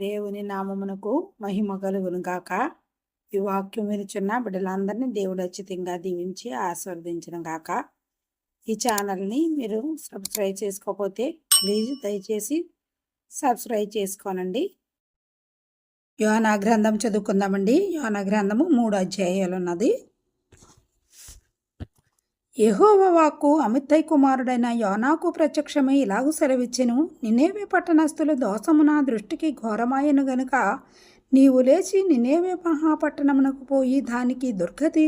దేవుని నామమునకు మహిమ కలుగును గాక. ఈ వాక్యం వినుచున్న బిడ్డలందరినీ దేవుడు అచ్చితంగా దీవించి ఆస్వాదించిన గాక. ఈ ఛానల్ని మీరు సబ్స్క్రైబ్ చేసుకోకపోతే ప్లీజ్ దయచేసి సబ్స్క్రైబ్ చేసుకోనండి. యోనా గ్రంథం చదువుకుందామండి. యోనా గ్రంథము మూడు అధ్యాయాలు ఉన్నది. యెహోవా వాక్కు అమిత్తై కుమారుడైన యోనాకు ప్రత్యక్షమై ఇలాగు సెలవిచ్చెను. నినేవే పట్టణస్థులు దోషము నా దృష్టికి ఘోరమాయను గనుక నీవు లేచి నినేవే మహాపట్టణమునకు పోయి దానికి దుర్గతి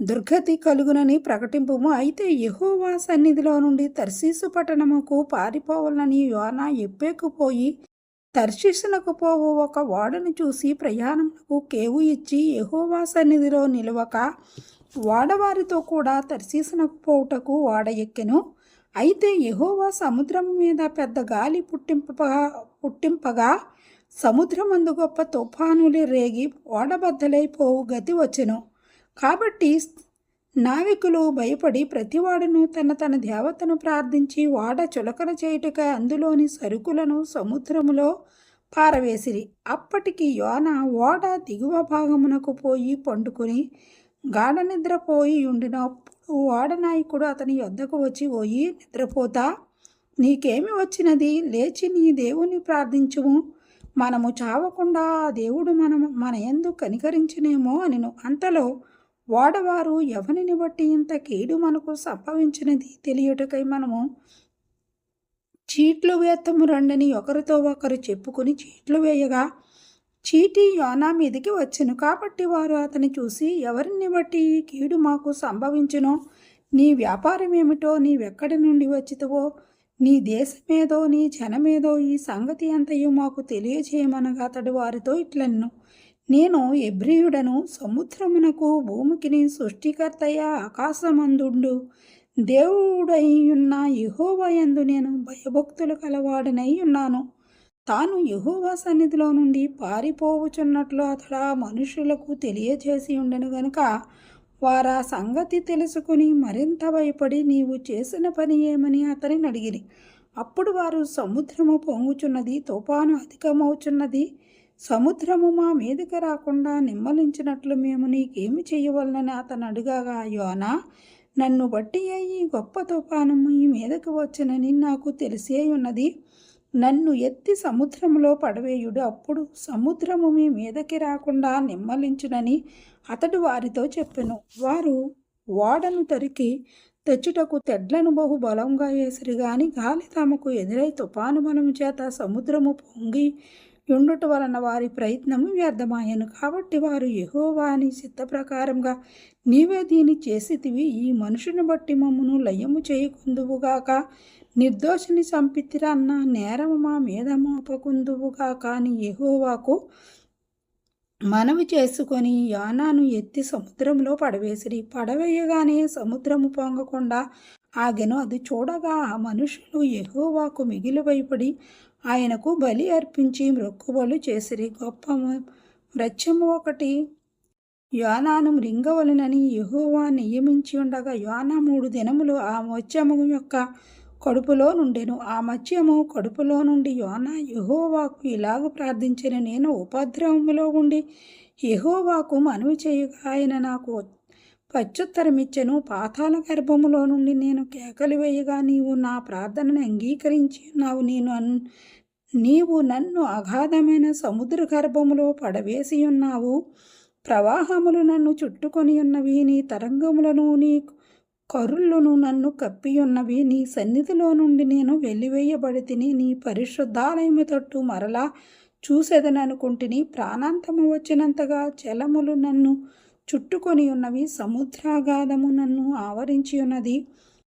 దుర్గతి కలుగునని ప్రకటింపుము. అయితే యహోవా సన్నిధిలో నుండి తర్శీసు పట్టణముకు పారిపోవాలని యోనా ఎప్పేకుపోయి తర్శీసునకు పోవు ఒక వాడను చూసి ప్రయాణమునకు కేవు ఇచ్చి యహోవా సన్నిధిలో నిలవక వాడవారితో కూడా తరిసీసనకపోవుటకు పోవుటకు వాడ ఎక్కెను అయితే యహోవా సముద్రం మీద పెద్ద గాలి పుట్టింపగా పుట్టింపగా సముద్రమందు గొప్ప తుఫానులు రేగి ఓడబద్దలైపోవు గతి వచ్చెను. కాబట్టి నావికులు భయపడి ప్రతివాడును తన తన దేవతను ప్రార్థించి వాడ చులకన చేయుటకై అందులోని సరుకులను సముద్రములో పారవేసిరి. అప్పటికి యోన ఓడ దిగువ భాగమునకు పోయి పండుకొని గాఢ నిద్రపోయి ఉండినప్పుడు ఓడనాయకుడు అతని యొద్దకు వచ్చి పోయి నిద్రపోతా? నీకేమి వచ్చినది? లేచి నీ దేవుని ప్రార్థించుము. మనము చావకుండా ఆ దేవుడు మనం మన ఎందు కనికరించినేమో అనిను. అంతలో వాడవారు ఎవరిని బట్టి ఇంత కీడు మనకు సంభవించినది తెలియటకై మనము చీట్లు వేత్తము రండని ఒకరితో ఒకరు చెప్పుకుని చీట్లు వేయగా చీటీ యోనా మీదికి వచ్చెను. కాబట్టి వారు అతని చూసి ఎవరిని బట్టి ఈ కీడు మాకు సంభవించునో నీ వ్యాపారం ఏమిటో నీవెక్కడి నుండి వచ్చితవో నీ దేశమేదో నీ జనమేదో ఈ సంగతి అంతయు మాకు తెలియజేయమనగా అతడు వారితో ఇట్లన్ను నేను ఎబ్రియుడను సముద్రమునకు భూమికిని సృష్టికర్తయ్య ఆకాశమందుండు. దేవుడై ఉన్న యహోవయందు నేను భయభక్తులు కలవాడనై ఉన్నాను. తాను యహోవా సన్నిధిలో నుండి పారిపోవుచున్నట్లు అతడు ఆ మనుషులకు తెలియజేసి ఉండెను గనుక వారా సంగతి తెలుసుకుని మరింత భయపడి నీవు చేసిన పని ఏమని అతనిని అడిగిరి. అప్పుడు వారు సముద్రము పొంగుచున్నది తుఫాను అధికమవుచున్నది సముద్రము మా మీదకి రాకుండా నిమ్మలించినట్లు మేము నీకేమి చేయవలనని అతను అడుగగా యోనా నన్ను బట్టి ఈ గొప్ప తుఫాను మీ మీదకి వచ్చినని నాకు తెలిసే ఉన్నది. నన్ను ఎత్తి సముద్రంలో పడవేయుడు అప్పుడు సముద్రము మీ మీదకి రాకుండా నిమ్మలించునని అతడు వారితో చెప్పెను. వారు ఓడను తరికి తెచ్చుటకు తెడ్లను బహు బలంగా వేసిరి గాని గాలి తమకు ఎదురై తుఫాను బలము చేత సముద్రము పొంగి ఉండుట వలన వారి ప్రయత్నము వ్యర్థమాయను. కాబట్టి వారు యహోవాని చిత్త ప్రకారంగా నీవే దీని చేసితివి. ఈ మనుషుని బట్టి మమ్మను లయము చేయకుందువుగాక నిర్దోషిని చంపితిరా అన్న నేరము మా మీద మోపకుందువుగా కానీ ఎహోవాకు మనవి చేసుకొని యానాను ఎత్తి సముద్రంలో పడవేసిరి. పడవేయగానే సముద్రము పొంగకుండా ఆగెను. అది చూడగా ఆ మనుషులు ఎహోవాకు మిగిలి భయపడి ఆయనకు బలి అర్పించి మొక్కుబలు చేసిరి. గొప్ప మృత్యము ఒకటి. యోనాను మృంగవలనని యహోవా నియమించి ఉండగా యోనా మూడు దినములు ఆ మత్స్యము యొక్క కడుపులో నుండెను ఆ మత్స్యము కడుపులో నుండి యోన యహోవాకు ఇలాగ ప్రార్థించిన. నేను ఉపద్రవములో ఉండి యహోవాకు మనవి చేయగా ఆయన నాకు ప్రత్యుత్తరమిచ్చెను పాతాల గర్భములో నుండి నేను కేకలు వేయగా నీవు నా ప్రార్థనను అంగీకరించి ఉన్నావు. నేను అన్ నీవు నన్ను అగాధమైన సముద్ర గర్భములో పడవేసి ఉన్నావు. ప్రవాహములు నన్ను చుట్టుకొని ఉన్నవి. నీ తరంగములను నీ కరుళ్ళును నన్ను కప్పి ఉన్నవి నీ సన్నిధిలో నుండి నేను వెలివేయబడితిని. నీ పరిశుద్ధాలయము తట్టు మరలా చూసేదననుకుంటుని. ప్రాణాంతము వచ్చినంతగా జలములు నన్ను చుట్టుకొని ఉన్నవి సముద్రాగాధము నన్ను ఆవరించి ఉన్నది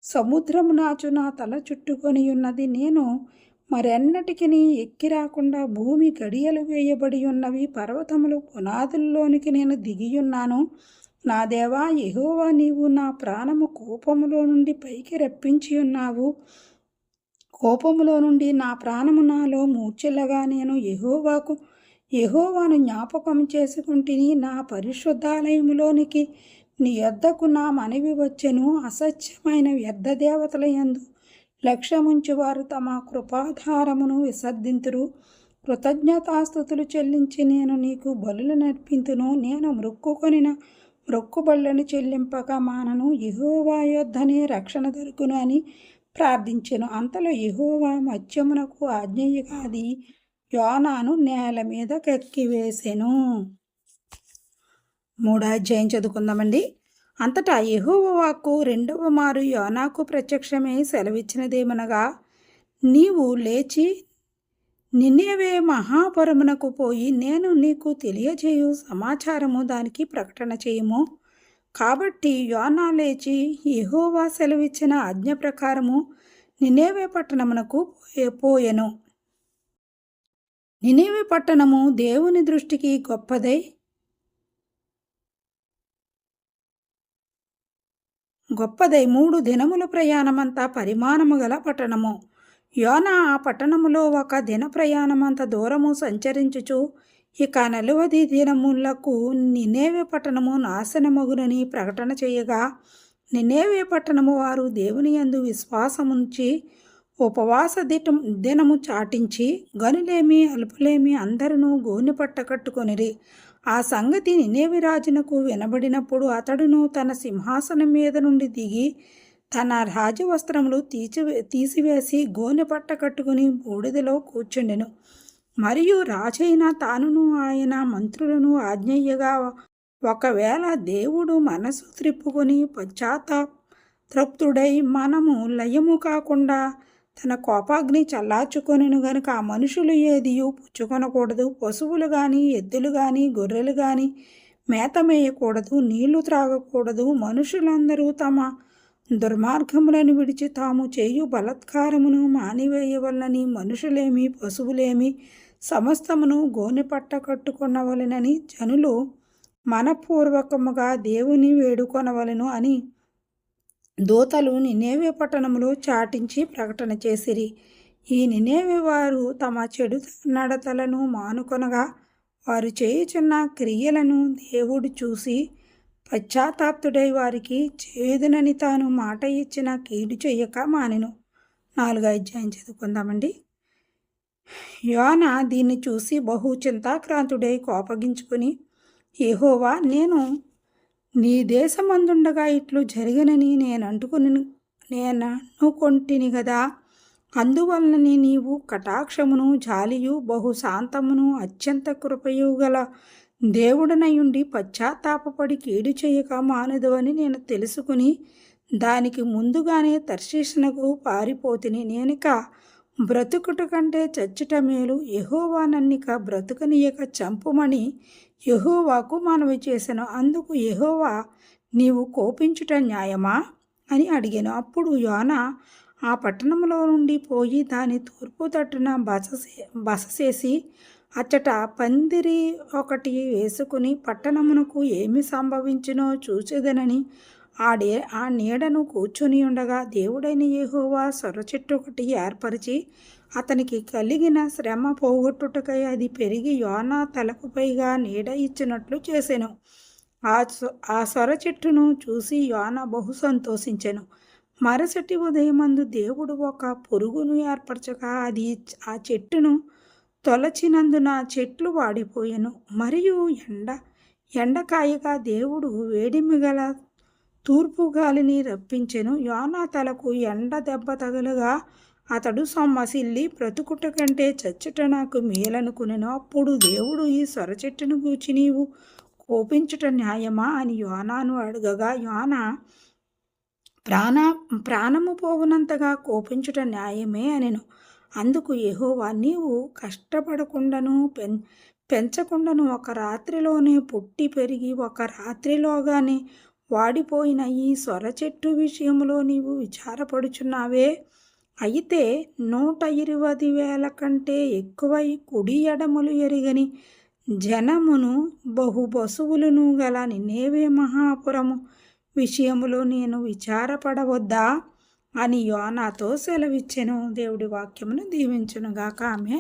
సముద్రము నాచు నా తల చుట్టుకొని ఉన్నది నేను మరెన్నటికి ఎక్కి రాకుండా భూమి గడియలు వేయబడి ఉన్నవి పర్వతములు పునాదుల్లోనికి నేను దిగియున్నాను. నా దేవా యెహోవా నీవు నా ప్రాణము కోపములో నుండి పైకి రప్పించి ఉన్నావు. కోపములో నుండి నా ప్రాణము నాలో మూర్చెల్లగా నేను ఎహోవాకు ఎహోవాను జ్ఞాపకం చేసుకుంటుని నా పరిశుద్ధాలయములోనికి నీ యొద్దకు నా మనవి వచ్చెను. అసత్యమైన వ్యర్థ దేవతల యందు లక్ష్యముంచి వారు తమ కృపాధారమును విసర్దింతురు కృతజ్ఞతాస్థుతులు చెల్లించి నేను నీకు బలులు నర్పింతును. నేను మృక్కుకొనిన మొక్కుబళ్ళను చెల్లింపక మానను ఇహోవా యొద్ధనే రక్షణ దొరుకును అని ప్రార్థించెను. అంతలో ఇహోవా మత్స్యమునకు ఆజ్ఞయ్యగాది యోనాను నేల మీద కెక్కివేసెను. మూడో అధ్యాయం చదువుకుందామండి. అంతటా యహోవాకు వాక్కు రెండవ మారు యోనాకు ప్రత్యక్షమై సెలవిచ్చినదేమనగా నీవు లేచి నిన్నేవే మహాపురమునకు పోయి నేను నీకు తెలియజేయు సమాచారము దానికి ప్రకటన చేయము. కాబట్టి యోనా లేచి యెహోవా సెలవిచ్చిన ఆజ్ఞ ప్రకారము నినేవే పట్టణమునకు పోయెను. నినేవే పట్టణము దేవుని దృష్టికి గొప్పదై? గొప్పదై మూడు దినముల ప్రయాణమంతా పరిమాణము గల పట్టణము. యోన ఆ పట్టణములో ఒక దిన ప్రయాణమంత దూరము సంచరించుచు ఇక నలువది దినములకు నినేవే పట్టణము నాశనమగునని ప్రకటన చేయగా నినేవే పట్టణము వారు దేవుని యందు విశ్వాసముంచి ఉపవాస దిటం దినము చాటించి గనులేమి అల్పులేమి అందరూ గోని పట్ట కట్టుకొనిరి ఆ సంగతి నినేవి రాజునకు వినబడినప్పుడు అతడును తన సింహాసనం మీద నుండి దిగి తన రాజవస్త్రములు తీసివే తీసివేసి గోనె పట్ట కట్టుకుని బూడిదలో కూర్చుండెను. మరియు రాజైన తానును ఆయన మంత్రులను ఆజ్ఞయ్యగా ఒకవేళ దేవుడు మనసు త్రిప్పుకొని పశ్చాత్తాపతృప్తుడై మనము లయము కాకుండా తన కోపాగ్ని చల్లార్చుకొనిను గనుక ఆ మనుషులు ఏదియు పుచ్చుకొనకూడదు. పశువులు కానీ ఎద్దులు కానీ గొర్రెలు కానీ మేత మేయకూడదు నీళ్ళు త్రాగకూడదు. మనుషులందరూ తమ దుర్మార్గములను విడిచి తాము చేయు బలత్కారమును మానివేయవలనని మనుషులేమి పశువులేమి సమస్తమును గోనెపట్ట కట్టుకొనవలెనని జనులు మనపూర్వకముగా దేవుని వేడుకొనవలెను అని దూతలు నినేవే పట్టణములో చాటించి ప్రకటన చేసిరి. ఈ నినేవి వారు తమ చెడు నడతలను మానుకొనగా వారు చేయుచున్న క్రియలను దేవుడు చూసి పశ్చాత్తాప్తుడై వారికి చేదునని తాను మాట ఇచ్చిన కీడు చెయ్యక మానెను. నాలుగు అధ్యాయం చదువుకుందామండి. యోన దీన్ని చూసి బహు చింతాక్రాంతుడై కోపగించుకుని ఏహోవా నేను నీ దేశమందుండగా ఇట్లు జరిగినని నేను అంటుకుని నేను అనుకొంటిని కదా అందువలనని నీవు కటాక్షమును జాలియు బహు శాంతమును అత్యంత కృపయు గల దేవుడనయుండి పశ్చాత్తాపపడి కీడు చేయక మానదు నేను తెలుసుకుని దానికి ముందుగానే తర్శీషణకు పారిపోతిని నేనిక బ్రతుకుట కంటే చచ్చుట మేలు యహోవా నన్నిక బ్రతుకనీయక చంపుమని యహోవాకు మనవి చేశాను అందుకు యహోవా నీవు కోపించుట న్యాయమా? అని అడిగాను. అప్పుడు యోన ఆ పట్టణంలో నుండి పోయి దాని తూర్పు తట్టున బస బస చేసి అచ్చట పందిరి ఒకటి వేసుకుని పట్టణమునకు ఏమి సంభవించినో చూసేదనని ఆడే ఆ నీడను కూర్చొని ఉండగా దేవుడైన యేహోవా సొరచెట్టు ఒకటి ఏర్పరిచి అతనికి కలిగిన శ్రమ పోగొట్టుటకై అది పెరిగి యోనా తలకు పైగా నీడ ఇచ్చినట్లు చేశాను ఆ సొ- ఆ సొర చెట్టును చూసి యోన బహు సంతోషించెను. మరుసటి ఉదయమందు దేవుడు ఒక పురుగును ఏర్పరచగా అది ఆ చెట్టును తొలచినందున చెట్లు వాడిపోయెను. మరియు ఎండ ఎండకాయగా దేవుడు వేడిమి గల తూర్పు గాలిని రప్పించెను. యోనా తలకు ఎండ దెబ్బ తగలగా అతడు సొమ్మసిల్లి బ్రతుకుట కంటే చచ్చుట నాకు మేలనుకునేను అప్పుడు దేవుడు ఈ సొర చెట్టును గూర్చి నీవు కోపించుట న్యాయమా? అని యోనాను అడగగా యోన ప్రాణ ప్రాణము పోవునంతగా కోపించుట న్యాయమే అనెను. అందుకు యహోవా నీవు కష్టపడకుండాను పెం పెంచకుండాను ఒక రాత్రిలోనే పుట్టి పెరిగి ఒక రాత్రిలోగానే వాడిపోయిన ఈ సొర చెట్టు విషయంలో నీవు విచారపడుచున్నావే? అయితే నూట ఇరవై వేల కంటే ఎక్కువై కుడి ఎడములు ఎరిగని జనమును బహు బసువులను గల నినేవే మహాపురము విషయములో నేను విచారపడవద్దా? అని యోనాతో సెలవిచ్చెను. దేవుడి వాక్యమును దీవించునుగాక. ఆమె